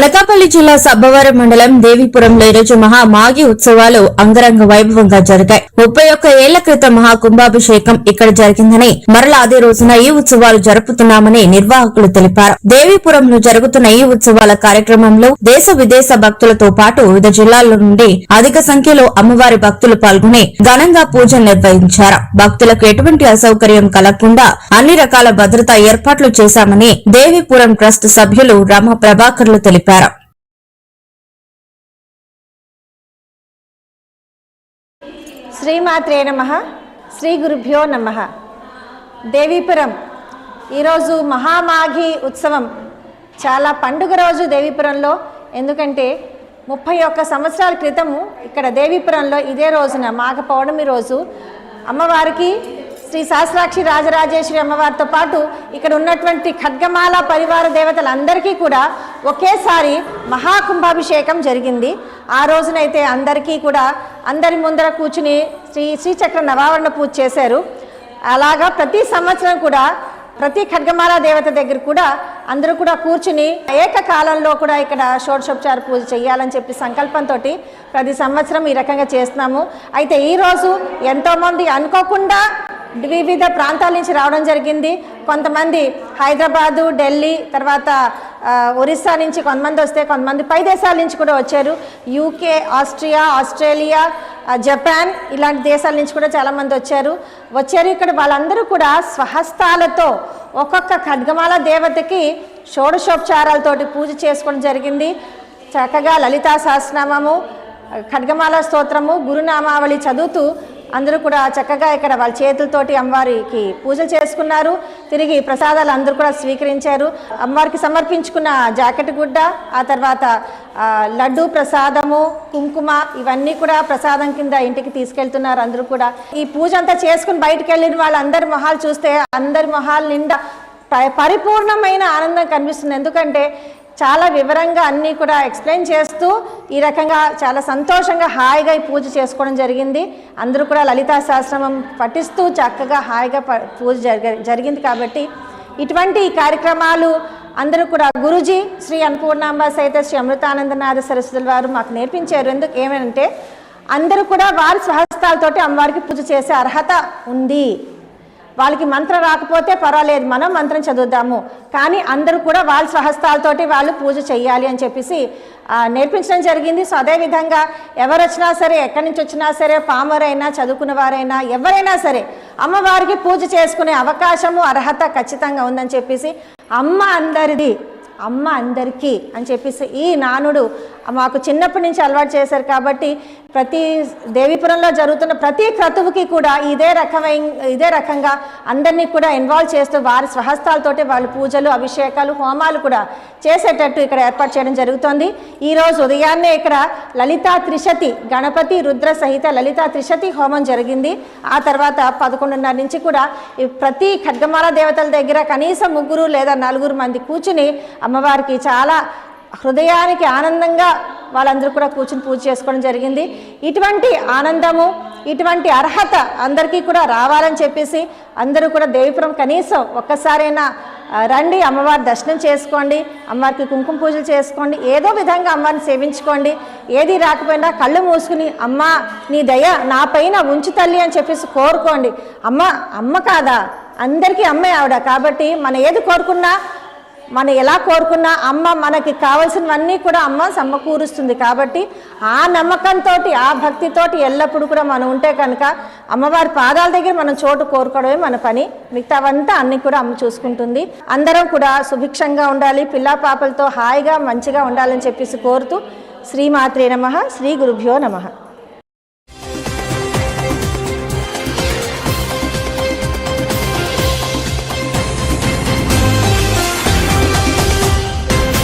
అనకాపల్లి జిల్లా సబ్బవరం మండలం దేవిపురంలో ఈరోజు మహా మాగి ఉత్సవాలు అంగరంగ వైభవంగా జరిగాయి. ముప్పై ఒక్క ఏళ్ళ క్రితం మహా కుంభాభిషేకం ఇక్కడ జరిగిందని మరలా అదే రోజున ఈ ఉత్సవాలు జరుపుతున్నామని నిర్వాహకులు తెలిపారు. దేవిపురంలో జరుగుతున్న ఈ ఉత్సవాల కార్యక్రమంలో దేశ విదేశ భక్తులతో పాటు వివిధ జిల్లాల నుండి అధిక సంఖ్యలో అమ్మవారి భక్తులు పాల్గొని ఘనంగా పూజలు నిర్వహించారు. భక్తులకు ఎటువంటి అసౌకర్యం కలగకుండా అన్ని రకాల భద్రతా ఏర్పాట్లు చేశామని దేవిపురం ట్రస్ట్ సభ్యులు రమ ప్రభాకర్లు తెలిపారు. శ్రీమాత్రే నమ. శ్రీ గురుభ్యో నమ. దేవీపురం. ఈరోజు మహామాఘి ఉత్సవం. చాలా పండుగ రోజు దేవీపురంలో. ఎందుకంటే ముప్పై ఒక్క సంవత్సరాల క్రితము ఇక్కడ దేవీపురంలో ఇదే రోజున మాఘ పౌర్ణమి రోజు అమ్మవారికి శ్రీ సహస్రాక్షి రాజరాజేశ్వరి అమ్మవారితో పాటు ఇక్కడ ఉన్నటువంటి ఖడ్గమాల పరివార దేవతలందరికీ కూడా ఒకేసారి మహాకుంభాభిషేకం జరిగింది. ఆ రోజునైతే అందరికీ కూడా అందరి ముందర కూర్చుని శ్రీ శ్రీచక్ర నవావరణ పూజ చేశారు. అలాగా ప్రతి సంవత్సరం కూడా ప్రతి ఖడ్గమాల దేవత దగ్గర కూడా అందరూ కూడా కూర్చుని ఏకకాలంలో కూడా ఇక్కడ షోడశోపచార పూజ చేయాలని చెప్పి సంకల్పంతో ప్రతి సంవత్సరం ఈ రకంగా చేస్తున్నాము. అయితే ఈరోజు ఎంతోమంది అనుకోకుండా వివిధ ప్రాంతాల నుంచి రావడం జరిగింది. కొంతమంది హైదరాబాదు ఢిల్లీ తర్వాత ఒరిస్సా నుంచి కొంతమంది వస్తే కొంతమంది పై దేశాల నుంచి కూడా వచ్చారు. యూకే ఆస్ట్రియా ఆస్ట్రేలియా జపాన్ ఇలాంటి దేశాల నుంచి కూడా చాలామంది వచ్చారు. వచ్చారు ఇక్కడ వాళ్ళందరూ కూడా స్వహస్తాలతో ఒక్కొక్క ఖడ్గమాల దేవతకి షోడశోపచారాలతోటి పూజ చేసుకోవడం జరిగింది. చక్కగా లలితా సహస్రనామము ఖడ్గమాల స్తోత్రము గురునామావళి చదువుతూ అందరూ కూడా చక్కగా ఇక్కడ వాళ్ళ చేతులతోటి అమ్మవారికి పూజలు చేసుకున్నారు. తిరిగి ప్రసాదాలు అందరూ కూడా స్వీకరించారు. అమ్మవారికి సమర్పించుకున్న జాకెట్ గుడ్డ ఆ తర్వాత లడ్డు ప్రసాదము కుంకుమ ఇవన్నీ కూడా ప్రసాదం కింద ఇంటికి తీసుకెళ్తున్నారు అందరూ కూడా. ఈ పూజ అంతా చేసుకుని బయటకు వెళ్ళిన వాళ్ళందరి మొహాలు చూస్తే అందరి మొహాలు నిండా ప- పరిపూర్ణమైన ఆనందం కనిపిస్తుంది. ఎందుకంటే చాలా వివరంగా అన్నీ కూడా ఎక్స్ప్లెయిన్ చేస్తూ ఈ రకంగా చాలా సంతోషంగా హాయిగా ఈ పూజ చేసుకోవడం జరిగింది. అందరూ కూడా లలితా సహస్రమం పఠిస్తూ చక్కగా హాయిగా ప- పూజ జరిగింది కాబట్టి ఇటువంటి ఈ కార్యక్రమాలు అందరూ కూడా గురుజీ శ్రీ అన్నపూర్ణాంబ సైత శ్రీ అమృతానందనాథ సరస్వతుల వారు మాకు నేర్పించారు. ఎందుకు ఏమంటే అందరూ కూడా వారి స్వహస్తాలతోటి అమ్మవారికి పూజ చేసే అర్హత ఉంది. వాళ్ళకి మంత్రం రాకపోతే పర్వాలేదు మనం మంత్రం చదువుదాము. కానీ అందరూ కూడా వాళ్ళ స్వహస్తాలతోటి వాళ్ళు పూజ చేయాలి అని చెప్పేసి నేర్పించడం జరిగింది. సో అదేవిధంగా ఎవరు వచ్చినా సరే ఎక్కడి నుంచి వచ్చినా సరే పామరైనా చదువుకున్న వారైనా ఎవరైనా సరే అమ్మవారికి పూజ చేసుకునే అవకాశము అర్హత ఖచ్చితంగా ఉందని చెప్పేసి అమ్మ అందరిది అమ్మ అందరికీ అని చెప్పేసి ఈ నానుడు మాకు చిన్నప్పటి నుంచి అలవాటు చేశారు కాబట్టి ప్రతి దేవీపురంలో జరుగుతున్న ప్రతి క్రతువుకి కూడా ఇదే రకమైన ఇదే రకంగా అందరినీ కూడా ఇన్వాల్వ్ చేస్తూ వారి స్వహస్తాలతోటి వాళ్ళు పూజలు అభిషేకాలు హోమాలు కూడా చేసేటట్టు ఇక్కడ ఏర్పాటు చేయడం జరుగుతోంది. ఈరోజు ఉదయాన్నే ఇక్కడ లలితా త్రిశతి గణపతి రుద్ర సహిత లలితా త్రిశతి హోమం జరిగింది. ఆ తర్వాత పదకొండున్నర నుంచి కూడా ప్రతి ఖడ్గమాల దేవతల దగ్గర కనీసం ముగ్గురు లేదా నలుగురు మంది కూర్చుని అమ్మవారికి చాలా హృదయానికి ఆనందంగా వాళ్ళందరూ కూడా కూర్చుని పూజ చేసుకోవడం జరిగింది. ఇటువంటి ఆనందము ఇటువంటి అర్హత అందరికీ కూడా రావాలని చెప్పేసి అందరూ కూడా దేవిపురం కనీసం ఒక్కసారైనా రండి అమ్మవారి దర్శనం చేసుకోండి అమ్మవారికి కుంకుమ పూజలు చేసుకోండి ఏదో విధంగా అమ్మవారిని సేవించుకోండి ఏది రాకపోయినా కళ్ళు మూసుకుని అమ్మ నీ దయ నా పైన ఉంచు తల్లి అని చెప్పేసి కోరుకోండి. అమ్మ అమ్మ కాదా? అందరికీ అమ్మే ఆవిడ. కాబట్టి మనం ఏది కోరుకున్నా మనం ఎలా కోరుకున్నా అమ్మ మనకి కావాల్సినవన్నీ కూడా అమ్మ సమకూరుస్తుంది కాబట్టి ఆ నమ్మకంతో ఆ భక్తితోటి ఎల్లప్పుడూ కూడా మనం ఉంటే కనుక అమ్మవారి పాదాల దగ్గర మనం చోటు కోరుకోవడమే మన పని. మిగతావంతా అన్ని కూడా అమ్మ చూసుకుంటుంది. అందరం కూడా సుభిక్షంగా ఉండాలి పిల్లా పాపలతో హాయిగా మంచిగా ఉండాలని చెప్పేసి కోరుతూ శ్రీమాత్రే నమ శ్రీ గురుభ్యో నమః.